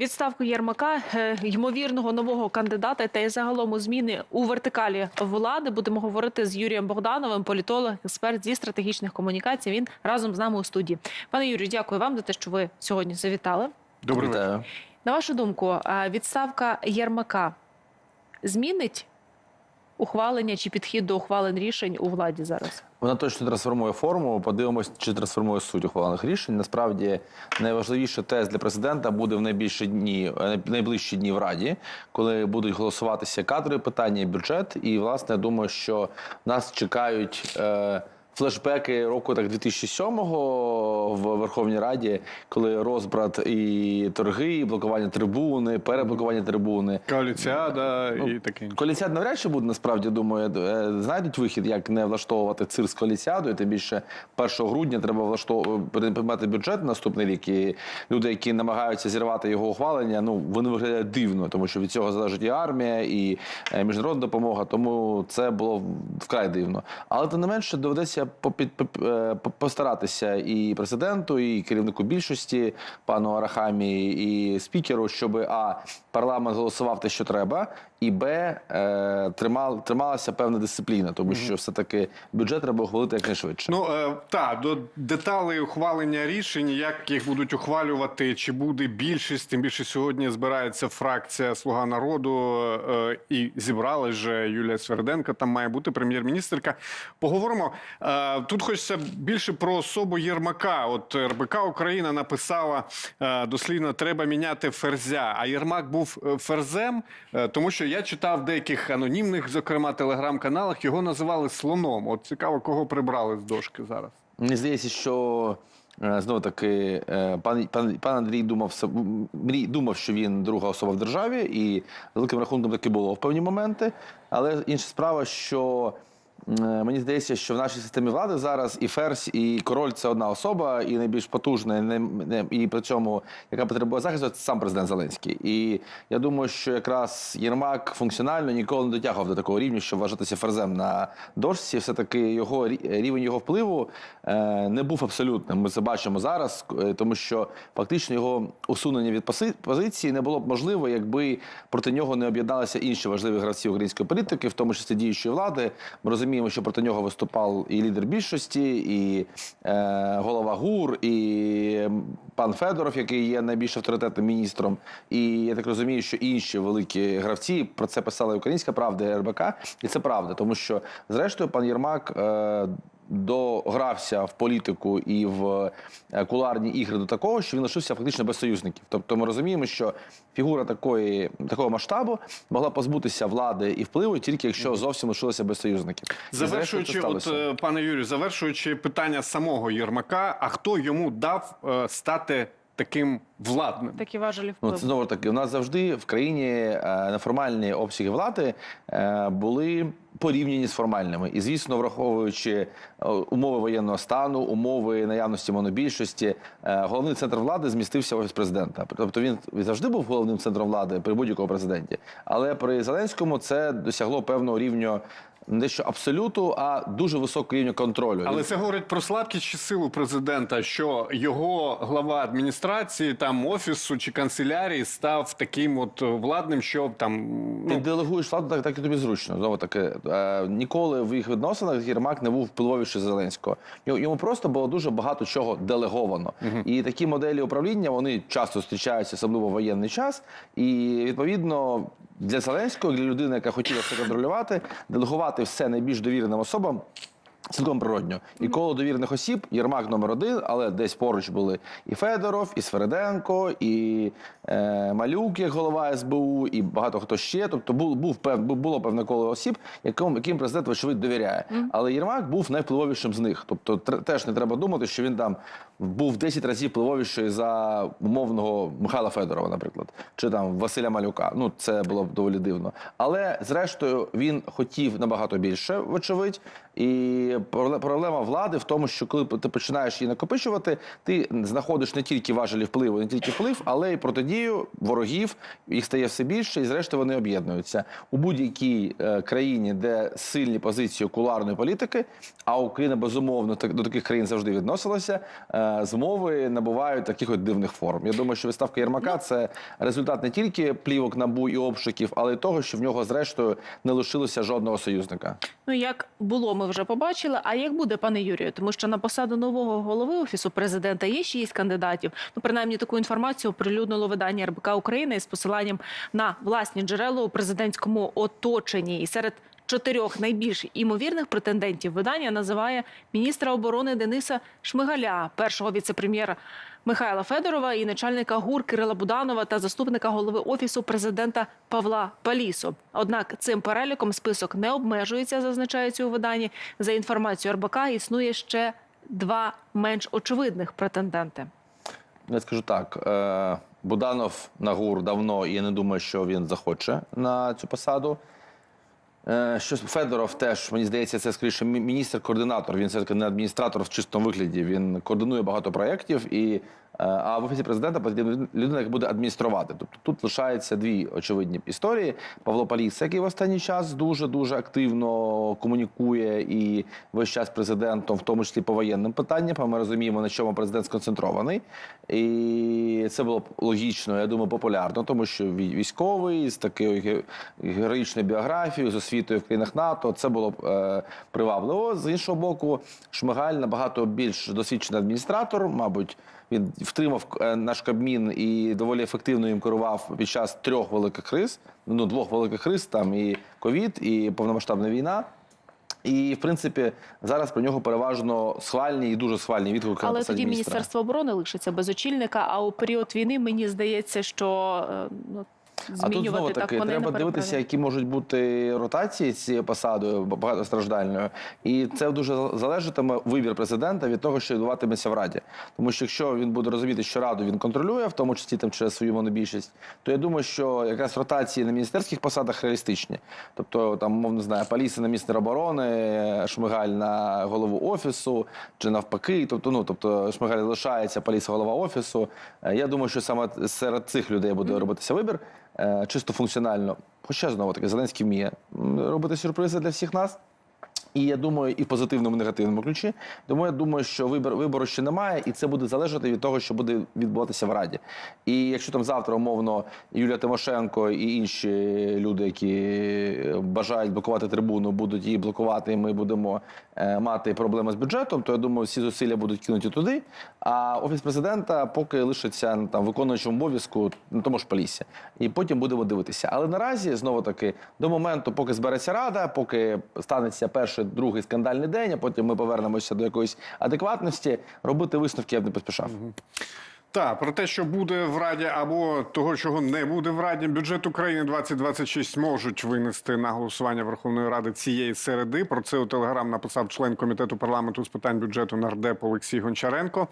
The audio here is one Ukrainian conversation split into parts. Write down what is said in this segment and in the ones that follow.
відставку Єрмака, е, ймовірного нового кандидата та й загалом у зміни у вертикалі влади будемо говорити з Юрієм Богдановим, політолог, експерт зі стратегічних комунікацій. Він разом з нами у студії. Пане Юрію, дякую вам за те, що ви сьогодні завітали. Добрий. Вітаю. На вашу думку, відставка Єрмака змінить ухвалення чи підхід до ухвалень рішень у владі зараз? Вона точно трансформує форму. Подивимось, чи трансформує суть ухвалених рішень. Насправді найважливіший тест для президента буде в найбільші дні, е, найближчі дні в раді, коли будуть голосуватися кадрові питання і бюджет. І власне думаю, що нас чекають. Е, Флешбеки року так 2007-го в Верховній Раді, коли розбрат і торги, і блокування трибуни, переблокування трибуни, Коаліціада Ну, і таке інше. Коаліція навряд чи буде насправді думаю, е, знайдуть вихід, як не влаштовувати цирк з коаліціадою. Тим більше 1 грудня треба влаштовувати приймати бюджет на наступний рік. І люди, які намагаються зірвати його ухвалення, ну вони виглядають дивно, тому що від цього залежить і армія, і е, міжнародна допомога. Тому це було вкрай дивно. Але тим не менше доведеться е, по- постаратися і президенту, і керівнику більшості пану Арахамі, і спікеру, щоб а парламент голосував те, що треба, і б е, тримал, трималася певна дисципліна, тому що все таки бюджет треба ухвалити якнайшвидше. Ну е, так, до деталей ухвалення рішень, як їх будуть ухвалювати, чи буде більшість, тим більше сьогодні збирається фракція Слуга народу е, і зібралась же Юлія Сверденко. Там має бути прем'єр-міністерка. Поговоримо е, тут. Хочеться більше про особу Єрмака. От РБК Україна написала е, дослівно, треба міняти ферзя. А Єрмак був е, ферзем, е, тому що я читав деяких анонімних, зокрема телеграм-каналах, його називали слоном. От цікаво, кого прибрали з дошки зараз. Мені здається, що е, знову таки е, пан, пан, пан Андрій думав, мрій- думав, що він друга особа в державі, і великим рахунком таки було в певні моменти. Але інша справа, що е, мені здається, що в нашій системі влади зараз і Ферзь, і король це одна особа, і найбільш потужна, і, при цьому, яка потребує захисту, це сам президент Зеленський. І я думаю, що якраз Єрмак функціонально ніколи не дотягував до такого рівня, щоб вважатися ферзем на дошці. Все таки його рівень його впливу е, не був абсолютним. Ми це бачимо зараз, е, тому що фактично його усунення від позиції не було б можливо, якби проти нього не об'єдналися інші важливі гравці української політики, в тому числі діючої влади. Ми розуміємо, що проти нього виступав і лідер більшості, і е, голова ГУР, і пан Федоров, який є найбільш авторитетним міністром. І я так розумію, що інші великі гравці про це писала Українська правда і РБК, і це правда, тому що зрештою пан Єрмак. Е, Догрався в політику і в куларні ігри до такого, що він лишився фактично без союзників. Тобто ми розуміємо, що фігура такої такого масштабу могла позбутися влади і впливу тільки якщо зовсім лишилася без союзників. Завершуючи, от е, пане Юрію, завершуючи питання самого Єрмака, а хто йому дав е, стати таким владним? Такі важелі Ну, це знову таки, у нас завжди в країні е, неформальні обсяги влади е, були порівняні з формальними. І, звісно, враховуючи е, умови воєнного стану, умови наявності монобільшості, головний центр влади змістився в офіс президента. Тобто він завжди був головним центром влади при будь-якому президенті. Але при Зеленському це досягло певного рівня не що абсолюту, а дуже високого рівня контролю. Але це говорить про слабкість чи силу президента, що його глава адміністрації, там офісу чи канцелярії став таким от владним, що там Ти ну, делегуєш владу, так, так і тобі зручно. Знову таки, е, ніколи в їх відносинах Єрмак не був впливовіше Зеленського. Йому, йому просто було дуже багато чого делеговано. І такі моделі управління вони часто зустрічаються, особливо в воєнний час. І відповідно для Зеленського, для людини, яка хотіла все контролювати, делегувати все найбільш довіреним особам. Цілком природньо. І коло довірних осіб Єрмак номер один, але десь поруч були і Федоров, і Свереденко, і Малюк, як голова СБУ, і багато хто ще. Тобто був, був пев, було певне коло осіб, яким, яким президент, вочевидь, довіряє. Але Єрмак був найвпливовішим з них. Тобто тр- теж не треба думати, що він там був в 10 разів впливовіший за умовного Михайла Федорова, наприклад, чи там Василя Малюка. Ну, це було б доволі дивно. Але зрештою він хотів набагато більше, вочевидь. І проблема влади в тому, що коли ти починаєш її накопичувати, ти знаходиш не тільки важелі впливу, не тільки вплив, але й протидію ворогів. Їх стає все більше, і зрештою вони об'єднуються у будь-якій е, країні, де сильні позиції куларної політики. А Україна безумовно до таких країн завжди відносилася. е, Змови набувають таких от дивних форм. Я думаю, що виставка Єрмака це результат не тільки плівок набу і обшуків, але й того, що в нього зрештою не лишилося жодного союзника. Ну як було, ми вже побачили. А як буде, пане Юрію? Тому що на посаду нового голови офісу президента є шість кандидатів. Ну, принаймні, таку інформацію оприлюднило видання РБК України з посиланням на власні джерела у президентському оточенні. І серед чотирьох найбільш імовірних претендентів видання називає міністра оборони Дениса Шмигаля, першого віцепрем'єра Михайла Федорова і начальника ГУР Кирила Буданова та заступника голови офісу президента Павла Палісо. Однак цим переліком список не обмежується, зазначається у виданні. За інформацією РБК існує ще два менш очевидних претенденти. Я скажу так: е, Буданов на ГУР давно, і я не думаю, що він захоче на цю посаду. Е, Що Федоров теж, мені здається, це скоріше міністр-координатор. Він все-таки не адміністратор в чистому вигляді. Він координує багато проєктів. І, а в офісі президента потрібна людина, буде адмініструвати. Тобто тут лишаються дві очевидні історії. Павло Паліс, який в останній час дуже дуже активно комунікує і весь час президентом, в тому числі по воєнним питанням. Ми розуміємо, на чому президент сконцентрований. І це було б логічно, я думаю, популярно, тому що вій- військовий з такою героїчною біографією, з освітою в країнах НАТО, це було б е, привабливо. З іншого боку, Шмигаль набагато більш досвідчений адміністратор, мабуть. Він втримав е, наш Кабмін і доволі ефективно їм керував під час трьох великих криз. Ну, двох великих криз, там і ковід, і повномасштабна війна. І, в принципі, зараз про нього переважно схвальні і дуже схвальні відгуки. Але тоді міністерство оборони лишиться без очільника. А у період війни мені здається, що е, ну, А тут знову таки вони треба дивитися, які можуть бути ротації з цією посадою багатостраждальною. І це дуже залежатиме вибір президента від того, що відбуватиметься в раді. Тому що якщо він буде розуміти, що раду він контролює, в тому числі там через свою монобільшість, то я думаю, що якраз ротації на міністерських посадах реалістичні. Тобто, там, мов не знаю, Паліса на міністра оборони, Шмигаль на голову офісу, чи навпаки. Тобто, ну тобто Шмигаль залишається, Паліса голова офісу. Е, Я думаю, що саме серед цих людей буде робитися вибір чисто функціонально. Хоча знову таки Зеленський вміє робити сюрпризи для всіх нас. І я думаю, і в позитивному, і негативному ключі. Тому я думаю, що вибір вибору ще немає, і це буде залежати від того, що буде відбуватися в Раді. І якщо там завтра, умовно, Юлія Тимошенко і інші люди, які бажають блокувати трибуну, будуть її блокувати, і ми будемо е, мати проблеми з бюджетом, то я думаю, всі зусилля будуть кинуті туди. А офіс президента поки лишиться там виконуючим обов'язку на тому ж полісі. І потім будемо дивитися. Але наразі знову таки до моменту, поки збереться рада, поки станеться перший, другий скандальний день, а потім ми повернемося до якоїсь адекватності. Робити висновки я б не поспішав. Так, про те, що буде в Раді, або того, чого не буде в Раді, бюджет України 2026 можуть винести на голосування Верховної Ради цієї середи. Про це у телеграм написав член комітету парламенту з питань бюджету нардеп Олексій Гончаренко.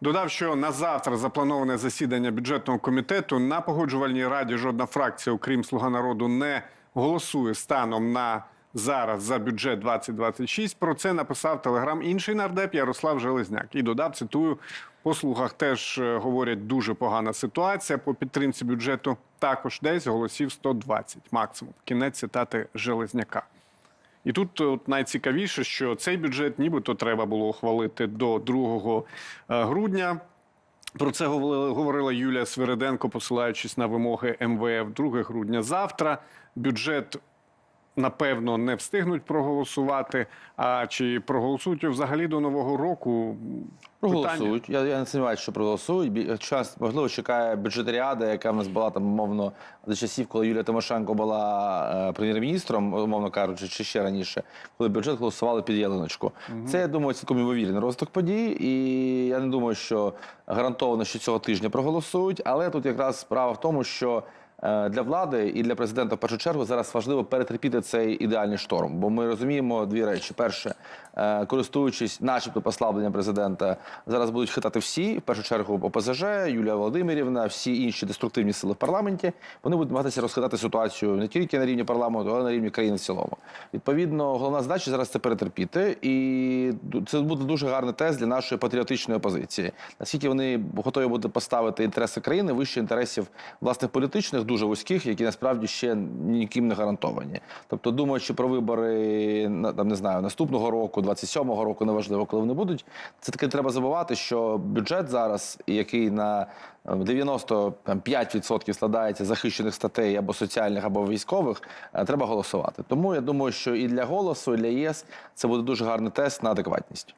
Додав, що на завтра заплановане засідання бюджетного комітету на погоджувальній раді жодна фракція, окрім Слуга народу, не голосує станом на зараз за бюджет 2026. Про це написав телеграм інший нардеп Ярослав Железняк. І додав, цитую, по слугах теж е, говорять дуже погана ситуація. По підтримці бюджету також десь голосів 120 максимум. Кінець цитати Железняка. І тут от найцікавіше, що цей бюджет нібито треба було ухвалити до 2 е, грудня. Про це говорила Юлія Свириденко, посилаючись на вимоги МВФ 2 грудня. Завтра бюджет. Напевно, не встигнуть проголосувати. А чи проголосують взагалі до нового року? Питання. Проголосують. Я, я не сумніваюся, що проголосують. Час, можливо, чекає бюджетаріада, яка в нас була там, умовно, за часів, коли Юлія Тимошенко була е, прем'єр-міністром, умовно кажучи, чи ще раніше, коли бюджет голосували під ялиночку. Це, я думаю, цілком ймовірний розвиток подій. І я не думаю, що гарантовано, що цього тижня проголосують. Але тут якраз справа в тому, що для влади і для президента в першу чергу зараз важливо перетерпіти цей ідеальний шторм. Бо ми розуміємо дві речі: перше, е, користуючись, начебто, послабленням президента, зараз будуть хитати всі, в першу чергу ОПЗЖ, Юлія Володимирівна, всі інші деструктивні сили в парламенті. Вони будуть намагатися розхитати ситуацію не тільки на рівні парламенту, але й на рівні країни в цілому. Відповідно, головна задача зараз це перетерпіти, і це буде дуже гарний тест для нашої патріотичної опозиції. Наскільки вони готові будуть поставити інтереси країни вище інтересів власних політичних, дуже вузьких, які насправді ще ніким не гарантовані. Тобто, думаючи про вибори там не знаю наступного року, 27-го року, неважливо, коли вони будуть, це таки треба забувати, що бюджет зараз, який на е, 95% складається захищених статей або соціальних, або військових, е, треба голосувати. Тому я думаю, що і для голосу, і для ЄС це буде дуже гарний тест на адекватність.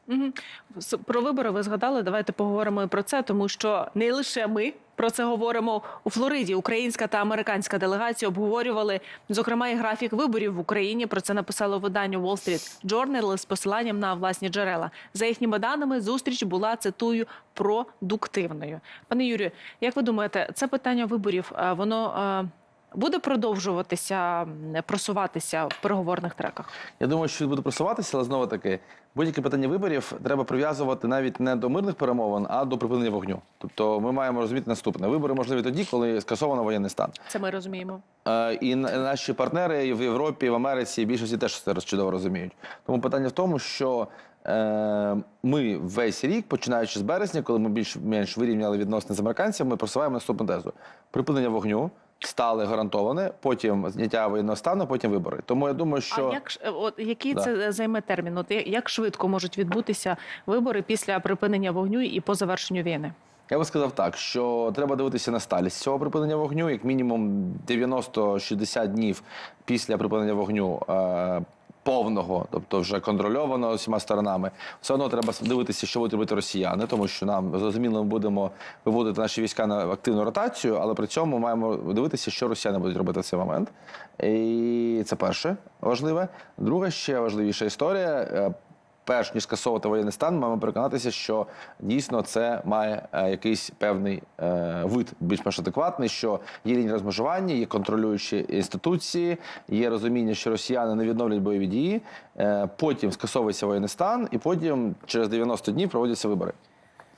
С- Про вибори ви згадали. Давайте поговоримо і про це, тому що не лише ми про це говоримо у Флориді. Українська та американська делегації обговорювали зокрема і графік виборів в Україні. Про це написало видання Wall Street Journal з посиланням на власні джерела. За їхніми даними, зустріч була цитую продуктивною. Пане Юрію, як ви думаєте, це питання виборів е, воно е, буде продовжуватися просуватися в переговорних треках? Я думаю, що буде просуватися, але знову таки, будь-яке питання виборів треба прив'язувати навіть не до мирних перемовин, а до припинення вогню. Тобто, ми маємо розуміти наступне: вибори можливі тоді, коли скасовано воєнний стан. Це ми розуміємо. Е, І наші партнери в Європі, в Америці, в більшості теж це чудово розуміють. Тому питання в тому, що е, ми весь рік, починаючи з березня, коли ми більш-менш вирівняли відносини з американцями, ми просуваємо наступну тезу: припинення вогню. Стали гарантоване, потім зняття воєнного стану, потім вибори. Тому я думаю, що А як е, от який Да. це займе термін? От як швидко можуть відбутися вибори після припинення вогню і по завершенню війни? Я би сказав так, що треба дивитися на сталість цього припинення вогню, як мінімум 90-60 днів після припинення вогню. Е- Повного, тобто вже контрольованого всіма сторонами, все одно треба дивитися, що будуть робити росіяни, тому що нам зрозуміло, ми будемо виводити наші війська на активну ротацію, але при цьому маємо дивитися, що росіяни будуть робити в цей момент. І це перше важливе. Друга ще важливіша історія. Перш ніж скасовувати воєнний стан, маємо переконатися, що дійсно це має е, якийсь певний е, вид більш-менш адекватний, що є лінія розмежування, є контролюючі інституції, є розуміння, що росіяни не відновлять бойові дії. Е, потім скасовується воєнний стан, і потім через 90 днів проводяться вибори.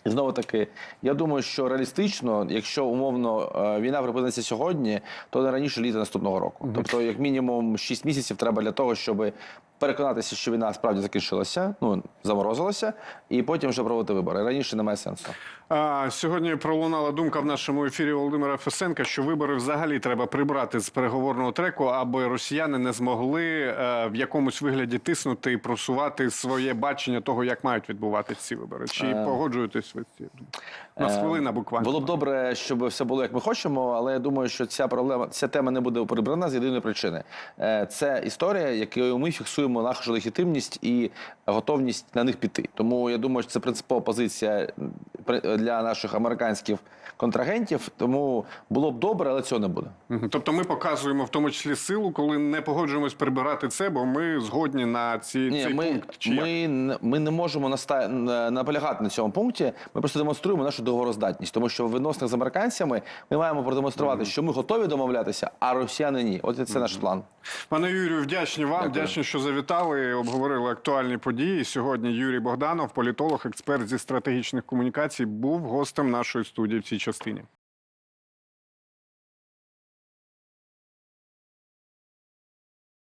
І знову таки, я думаю, що реалістично, якщо умовно війна припиниться сьогодні, то не раніше літа наступного року. Тобто, як мінімум, 6 місяців треба для того, щоб переконатися, що війна справді закінчилася, ну заморозилася, і потім вже проводити вибори. Раніше немає сенсу. А, сьогодні пролунала думка в нашому ефірі Володимира Фесенка, що вибори взагалі треба прибрати з переговорного треку, аби росіяни не змогли е, в якомусь вигляді тиснути і просувати своє бачення того, як мають відбуватися ці вибори. Чи Е, погоджуєтесь ви? У нас Е, хвилина буквально. Було б добре, щоб все було як ми хочемо, але я думаю, що ця проблема, ця тема не буде прибрана з єдиної причини. Е, Це історія, якою ми фіксуємо нашу легітимність і готовність на них піти. Тому я думаю, що це принципова позиція для наших американських контрагентів. Тому було б добре, але цього не буде. Тобто ми показуємо в тому числі силу, коли не погоджуємось прибирати це, бо ми згодні на ці, Ні, цей ми, пункт. Чи ми, ми не можемо наста... наполягати на цьому пункті. Ми просто демонструємо нашу договороздатність, тому що в відносинах з американцями ми маємо продемонструвати, що ми готові домовлятися, а росіяни ні. От це наш план. Пане Юрію, вдячні вам. Дякую. Вдячні, що завітали. Обговорили актуальні події. Сьогодні Юрій Богданов, політолог, експерт зі стратегічних комунікацій, був гостем нашої студії в цій частині.